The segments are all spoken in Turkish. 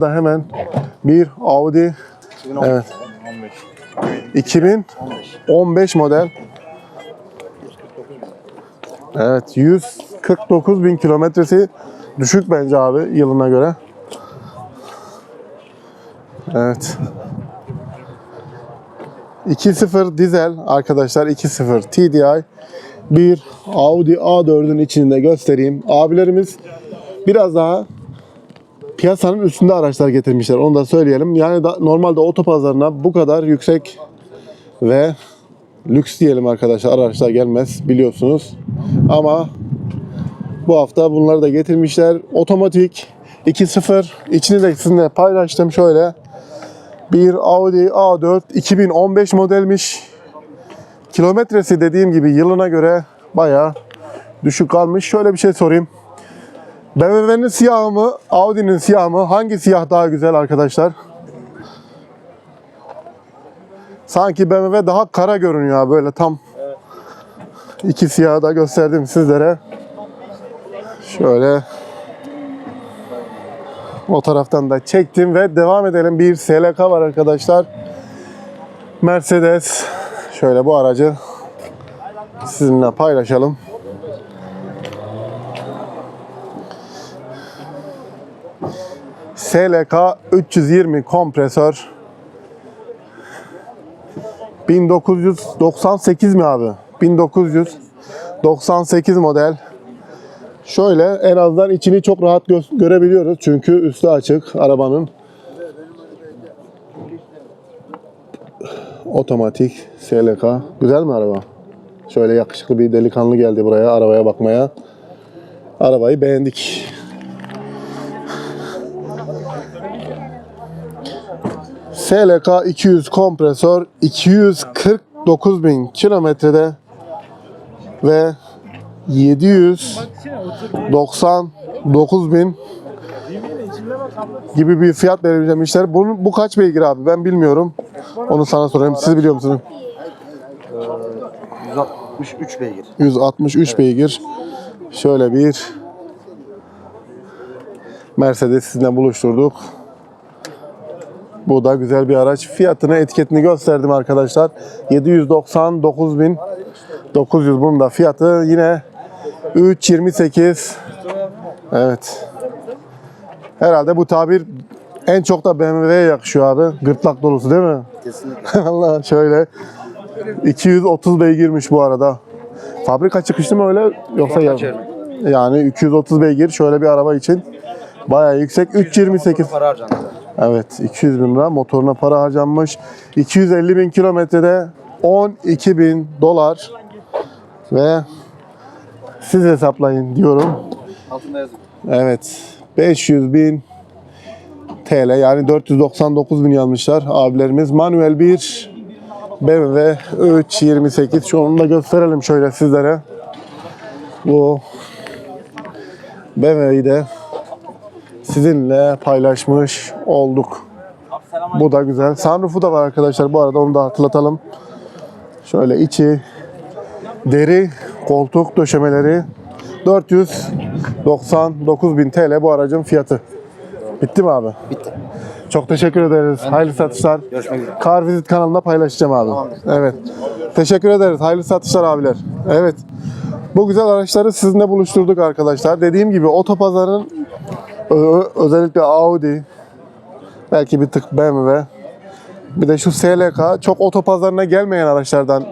Da hemen bir Audi evet 2015 model Evet 149 bin kilometresi düşük bence abi yılına göre. Evet. 2.0 dizel arkadaşlar 2.0 TDI bir Audi A4'ün içinde göstereyim. Abilerimiz biraz daha piyasanın üstünde araçlar getirmişler. Onu da söyleyelim. Yani da, normalde otopazarına bu kadar yüksek ve lüks diyelim arkadaşlar araçlar gelmez biliyorsunuz. Ama bu hafta bunları da getirmişler. Otomatik 2.0 içini de sizinle paylaştım şöyle. Bir Audi A4 2015 modelmiş. Kilometresi dediğim gibi yılına göre bayağı düşük kalmış. Şöyle bir şey sorayım. BMW'nin siyahı mı, Audi'nin siyahı mı? Hangi siyah daha güzel arkadaşlar? Sanki BMW daha kara görünüyor böyle tam. İki siyahı da gösterdim sizlere. Şöyle o taraftan da çektim ve devam edelim. Bir SLK var arkadaşlar. Mercedes. Şöyle bu aracı sizinle paylaşalım. SLK 320 kompresör 1998 mi abi? 1998 model. Şöyle en azından içini çok rahat gö- görebiliyoruz. Çünkü üstü açık arabanın. Otomatik SLK. Güzel mi araba? Şöyle yakışıklı bir delikanlı geldi buraya arabaya bakmaya. Arabayı beğendik. SLK 200 kompresör 249 bin kilometrede ve 799 bin gibi bir fiyat belirlemişler. Bunun, bu kaç beygir abi ben bilmiyorum. Onu sana sorayım. Siz biliyor musunuz? 163 beygir. 163 beygir. Şöyle bir Mercedes sizinle buluşturduk. Bu da güzel bir araç. Fiyatını, etiketini gösterdim arkadaşlar. 799.900 bunun da fiyatı yine 328. Evet. Herhalde bu tabir en çok da BMW'ye yakışıyor abi. Gırtlak dolusu değil mi? Kesinlikle. Allah şöyle 230 beygirmiş bu arada. Fabrika çıkışlı mı öyle yoksa ya- yani 230 beygir şöyle bir araba için bayağı yüksek 328 Para harcandı. Evet 200 bin lira motoruna para harcanmış 250 bin kilometrede 12 bin dolar ve siz hesaplayın diyorum Altında yazıyor. Evet. 500 bin TL yani 499 bin yazmışlar abilerimiz. Manuel 1 BMW 328 şu onu da gösterelim şöyle sizlere. Bu BMW'yi de sizinle paylaşmış olduk. Bu da güzel. Sunroof'u da var arkadaşlar bu arada onu da hatırlatalım. Şöyle içi deri koltuk döşemeleri 499.000 TL bu aracın fiyatı. Bitti mi abi? Bitti. Çok teşekkür ederiz. Hayırlı satışlar. Görüşmek üzere. Car Visit kanalında paylaşacağım abi. Evet. Teşekkür ederiz. Hayırlı satışlar abiler. Evet. Bu güzel araçları sizinle buluşturduk arkadaşlar. Dediğim gibi otopazarın özellikle Audi belki bir tık BMW bir de şu SLK çok otopazarına gelmeyen araçlardan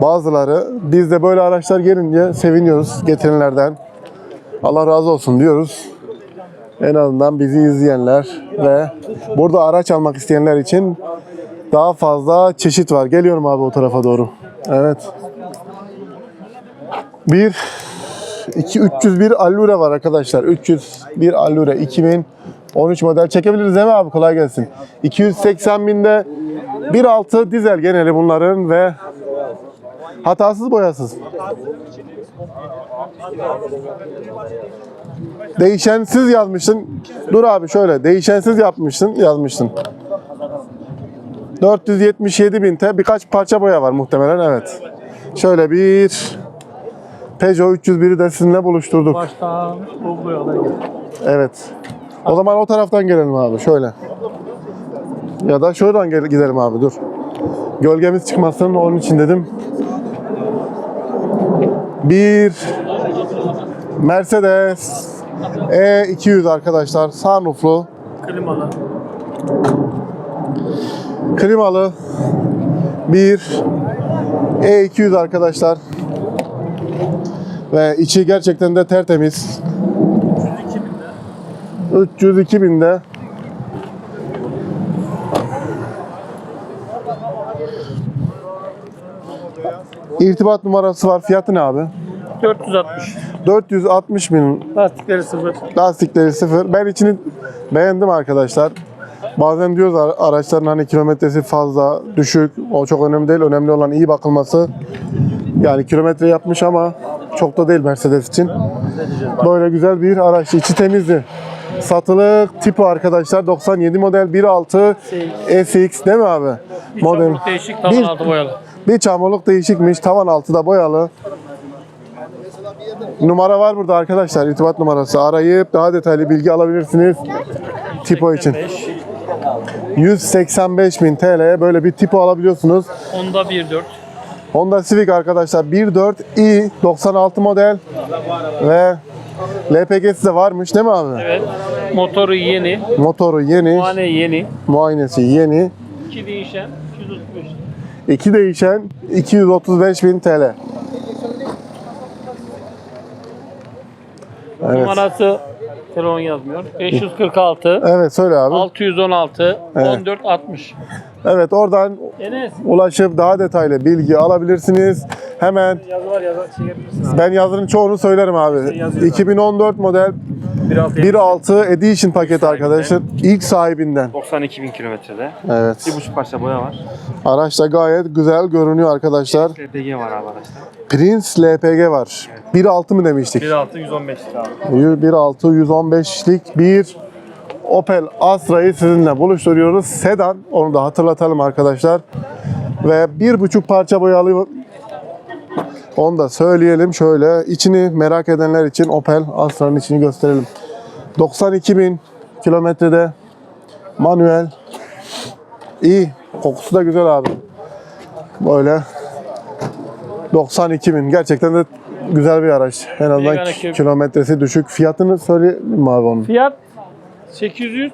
bazıları. Biz de böyle araçlar gelince seviniyoruz getirenlerden. Allah razı olsun diyoruz. En azından bizi izleyenler ve burada araç almak isteyenler için daha fazla çeşit var. Geliyorum abi o tarafa doğru. Evet. Bir 2 301 Allure var arkadaşlar. 301 Allure 2013 model çekebiliriz değil mi abi? Kolay gelsin. 280 binde 1.6 dizel geneli bunların ve hatasız boyasız. Değişensiz yazmışsın. Dur abi şöyle değişensiz yapmışsın yazmışsın. 477 bin T birkaç parça boya var muhtemelen evet. Şöyle bir Peugeot 301'i de sizinle buluşturduk. Başta bu bu yola gel. Evet. O zaman o taraftan gelelim abi şöyle. Ya da şuradan gel- gidelim abi dur. Gölgemiz çıkmasın onun için dedim. Bir Mercedes E200 arkadaşlar sunrooflu Klimalı. klimalı bir E200 arkadaşlar. Ve içi gerçekten de tertemiz. 302 binde. İrtibat numarası var. Fiyatı ne abi? 460. 460 bin Lastikleri sıfır. Lastikleri sıfır. Ben içini beğendim arkadaşlar. Bazen diyoruz ara- araçların hani kilometresi fazla, düşük. O çok önemli değil. Önemli olan iyi bakılması. Yani kilometre yapmış ama çok da değil Mercedes için. Böyle güzel bir araç. İçi temizdi. Satılık tipi arkadaşlar 97 model 1.6 SX değil mi abi? Model. Model. Değişik tavan Bir- altı boyalı. Bir çamurluk değişikmiş. Tavan altı da boyalı. Numara var burada arkadaşlar. irtibat numarası. Arayıp daha detaylı bilgi alabilirsiniz. Tipo için. 5. 185 bin TL'ye böyle bir tipo alabiliyorsunuz. Honda 1.4. Honda Civic arkadaşlar 1.4i 96 model ve LPG'si de varmış değil mi abi? Evet. Motoru yeni. Motoru yeni, Muayene yeni. muayenesi yeni. 2 değişen. 235. İki değişen 235 bin TL. Evet. Numarası telefon yazmıyor. 546. Evet söyle abi. 616. Evet. 14 60. Evet oradan Enes. ulaşıp daha detaylı bilgi alabilirsiniz. Hemen Yazı var yazı çekebilirsin abi. ben yazının çoğunu söylerim abi. 2014 model 1.6 Edition paket arkadaşlar. İlk sahibinden. 92 bin kilometrede. Evet. Bir buçuk parça boya var. Araç da gayet güzel görünüyor arkadaşlar. LPG var abi araçta. Prince LPG var. 1.6 mı demiştik? 1.6 115 lira abi. 1.6 115'lik bir Opel Astra'yı sizinle buluşturuyoruz. Sedan onu da hatırlatalım arkadaşlar. Ve bir buçuk parça boyalı onu da söyleyelim şöyle. içini merak edenler için Opel Astra'nın içini gösterelim. 92 bin kilometrede manuel iyi. Kokusu da güzel abi. Böyle 92 bin. Gerçekten de güzel bir araç. En azından kilometresi düşük. Fiyatını söyleyeyim mi abi onun? Fiyat 800.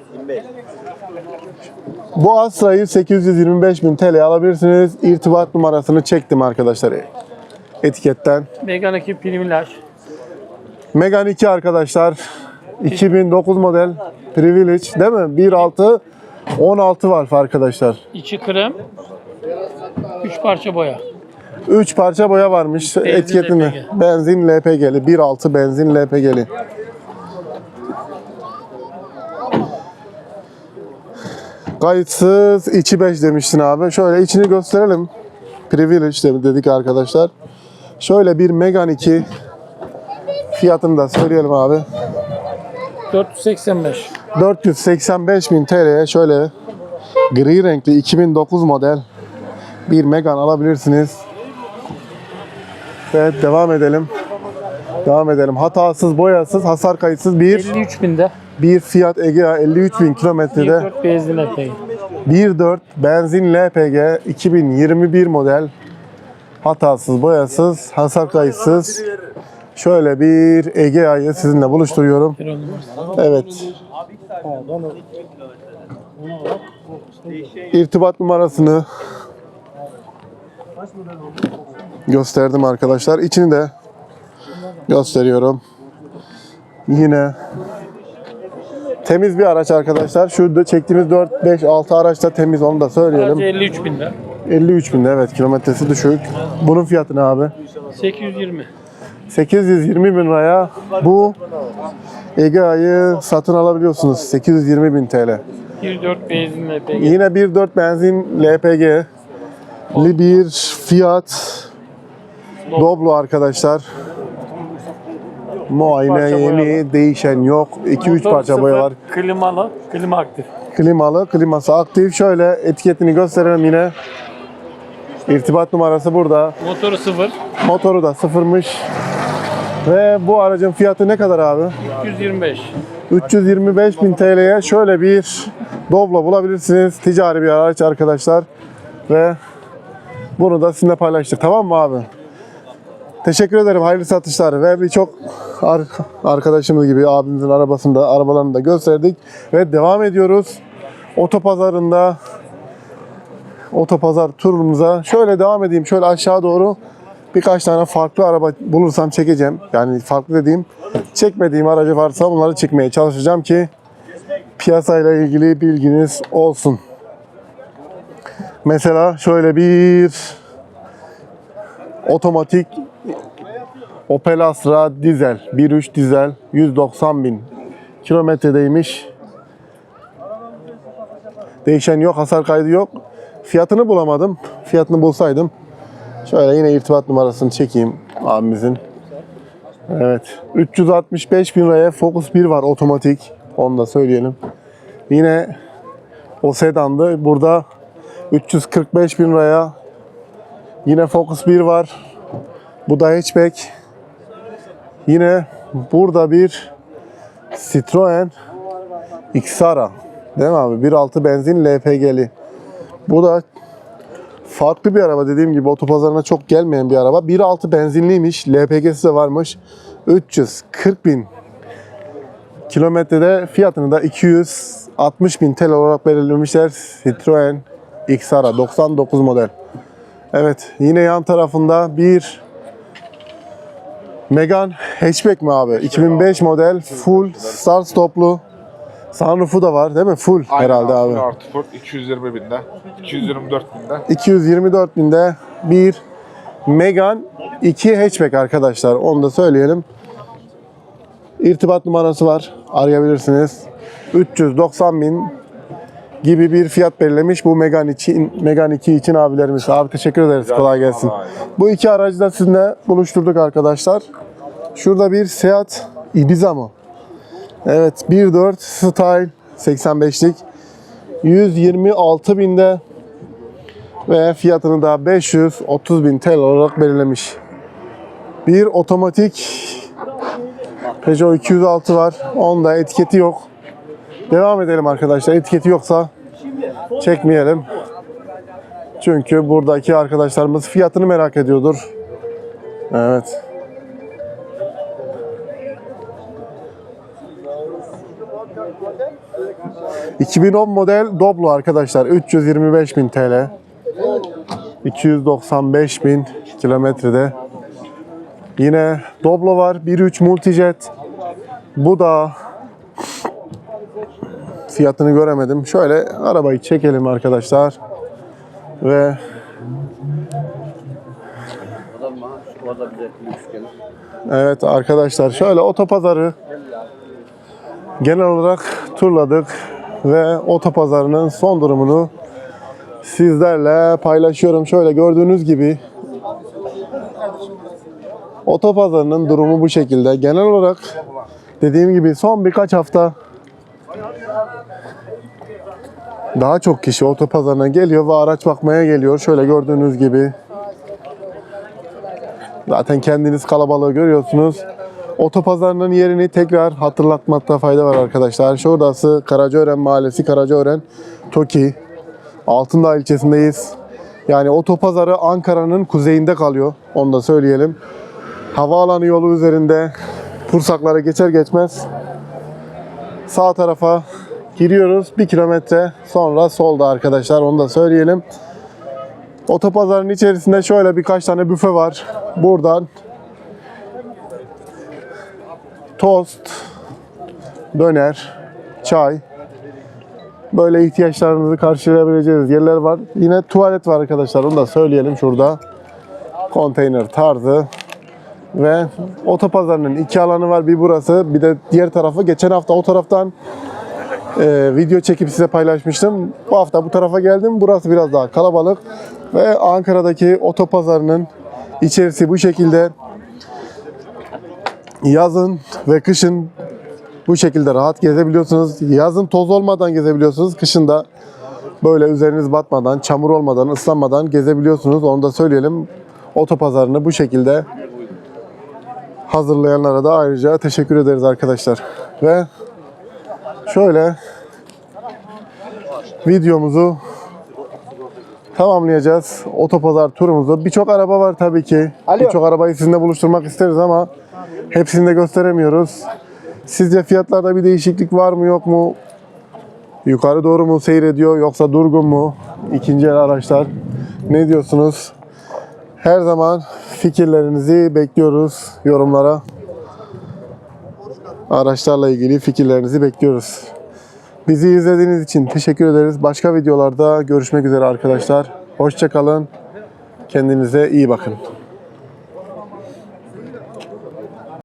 Bu Astra'yı 825 bin TL alabilirsiniz. İrtibat numarasını çektim arkadaşlar etiketten. Megane 2 Primilaj. Megane 2 arkadaşlar. 2009 model Privilege değil mi? 1.6 16 var arkadaşlar. İçi krem. 3 parça boya. 3 parça boya varmış etiketinde. LPG. Benzin LPG'li. 1.6 benzin LPG'li. Kayıtsız içi 5 demiştin abi. Şöyle içini gösterelim. Privilege de- dedik arkadaşlar. Şöyle bir Megane 2 fiyatını da söyleyelim abi. 485. 485 bin TL'ye şöyle gri renkli 2009 model bir Megane alabilirsiniz. Evet devam edelim. Devam edelim. Hatasız, boyasız, hasar kayıtsız bir 53 binde. bir Fiat Egea 53 bin kilometrede 1.4 benzin LPG. 1.4 benzin LPG 2021 model hatasız, boyasız, hasar kayıtsız şöyle bir Egea'yı sizinle buluşturuyorum. Evet. İrtibat numarasını gösterdim arkadaşlar. İçini de gösteriyorum. Yine temiz bir araç arkadaşlar. Şurada çektiğimiz 4, 5, 6 araç da temiz onu da söyleyelim. Sadece 53 binde. 53 bin evet kilometresi düşük. Bunun fiyatı ne abi? 820. 820 bin liraya bu Egea'yı satın alabiliyorsunuz. 820 bin TL. 1.4 benzin LPG. Yine 1.4 benzin LPG. Li bir Fiat Doblo arkadaşlar. Muayene parça yeni, boyalı. değişen yok. 2-3 Motor parça boya var. sıfır, Klimalı, klima aktif. Klimalı, kliması aktif. Şöyle etiketini gösterelim yine. İrtibat numarası burada. Motoru sıfır. Motoru da sıfırmış. Ve bu aracın fiyatı ne kadar abi? 225. 325 bin TL'ye şöyle bir Doblo bulabilirsiniz. Ticari bir araç arkadaşlar. Ve bunu da sizinle paylaştık. Tamam mı abi? Teşekkür ederim. Hayırlı satışlar. Ve birçok ar- arkadaşımız gibi abimizin arabasında, arabalarını da gösterdik. Ve devam ediyoruz. Otopazarında otopazar turumuza şöyle devam edeyim. Şöyle aşağı doğru birkaç tane farklı araba bulursam çekeceğim. Yani farklı dediğim çekmediğim aracı varsa bunları çekmeye çalışacağım ki piyasayla ilgili bilginiz olsun. Mesela şöyle bir otomatik Opel Astra dizel 1.3 dizel 190 bin kilometredeymiş. Değişen yok, hasar kaydı yok. Fiyatını bulamadım. Fiyatını bulsaydım şöyle yine irtibat numarasını çekeyim abimizin. Evet. 365 bin liraya Focus 1 var otomatik. Onu da söyleyelim. Yine o sedandı. Burada 345 bin liraya yine Focus 1 var. Bu da hatchback. Yine burada bir Citroen Xara. Değil mi abi? 1.6 benzin LPG'li. Bu da farklı bir araba dediğim gibi otopazarına çok gelmeyen bir araba. 1.6 benzinliymiş. LPG'si de varmış. 340 bin kilometrede fiyatını da 260 bin TL olarak belirlemişler. Citroen Xara 99 model. Evet yine yan tarafında bir Megane hatchback mi abi? 2005 model full start stoplu. Sunroof'u da var değil mi? Full herhalde abi. Full Artı full 220 binde. 224 binde. 224 binde bir Megane 2 hatchback arkadaşlar. Onu da söyleyelim. İrtibat numarası var. Arayabilirsiniz. 390 bin gibi bir fiyat belirlemiş bu Megane için, Megane 2 için abilerimiz. Abi teşekkür ederiz. Kolay gelsin. Bu iki aracı da sizinle buluşturduk arkadaşlar. Şurada bir Seat Ibiza mı? Evet 1.4 Style 85'lik 126 binde ve fiyatını da 530 bin TL olarak belirlemiş. Bir otomatik Peugeot 206 var. Onda etiketi yok. Devam edelim arkadaşlar. Etiketi yoksa çekmeyelim. Çünkü buradaki arkadaşlarımız fiyatını merak ediyordur. Evet. ...2010 model Doblo arkadaşlar. 325 bin TL. 295 bin kilometrede. Yine Doblo var. 1.3 Multijet. Bu da fiyatını göremedim. Şöyle arabayı çekelim arkadaşlar. Ve evet arkadaşlar şöyle otopazarı genel olarak turladık ve otopazarının son durumunu sizlerle paylaşıyorum. Şöyle gördüğünüz gibi otopazarının durumu bu şekilde. Genel olarak dediğim gibi son birkaç hafta daha çok kişi otopazarına geliyor ve araç bakmaya geliyor. Şöyle gördüğünüz gibi Zaten kendiniz kalabalığı görüyorsunuz. Otopazarının yerini tekrar hatırlatmakta fayda var arkadaşlar. Şurası Karacaören Mahallesi, Karacaören, TOKİ. Altındağ ilçesindeyiz. Yani otopazarı Ankara'nın kuzeyinde kalıyor. Onu da söyleyelim. Havaalanı yolu üzerinde Pursaklara geçer geçmez sağ tarafa giriyoruz. Bir kilometre sonra solda arkadaşlar onu da söyleyelim. Otopazarın içerisinde şöyle birkaç tane büfe var. Buradan tost, döner, çay böyle ihtiyaçlarınızı karşılayabileceğiniz yerler var. Yine tuvalet var arkadaşlar. Onu da söyleyelim şurada. Konteyner tarzı ve otopazarının iki alanı var. Bir burası, bir de diğer tarafı. Geçen hafta o taraftan e, video çekip size paylaşmıştım. Bu hafta bu tarafa geldim. Burası biraz daha kalabalık. Ve Ankara'daki otopazarının içerisi bu şekilde. Yazın ve kışın bu şekilde rahat gezebiliyorsunuz. Yazın toz olmadan gezebiliyorsunuz. Kışın da böyle üzeriniz batmadan, çamur olmadan, ıslanmadan gezebiliyorsunuz. Onu da söyleyelim. Otopazarını bu şekilde hazırlayanlara da ayrıca teşekkür ederiz arkadaşlar. Ve şöyle videomuzu tamamlayacağız. Otopazar turumuzu. Birçok araba var tabii ki. Birçok arabayı sizinle buluşturmak isteriz ama hepsini de gösteremiyoruz. Sizce fiyatlarda bir değişiklik var mı yok mu? Yukarı doğru mu seyrediyor yoksa durgun mu? İkinci el araçlar. Ne diyorsunuz? Her zaman fikirlerinizi bekliyoruz yorumlara. Araçlarla ilgili fikirlerinizi bekliyoruz. Bizi izlediğiniz için teşekkür ederiz. Başka videolarda görüşmek üzere arkadaşlar. Hoşçakalın. Kendinize iyi bakın.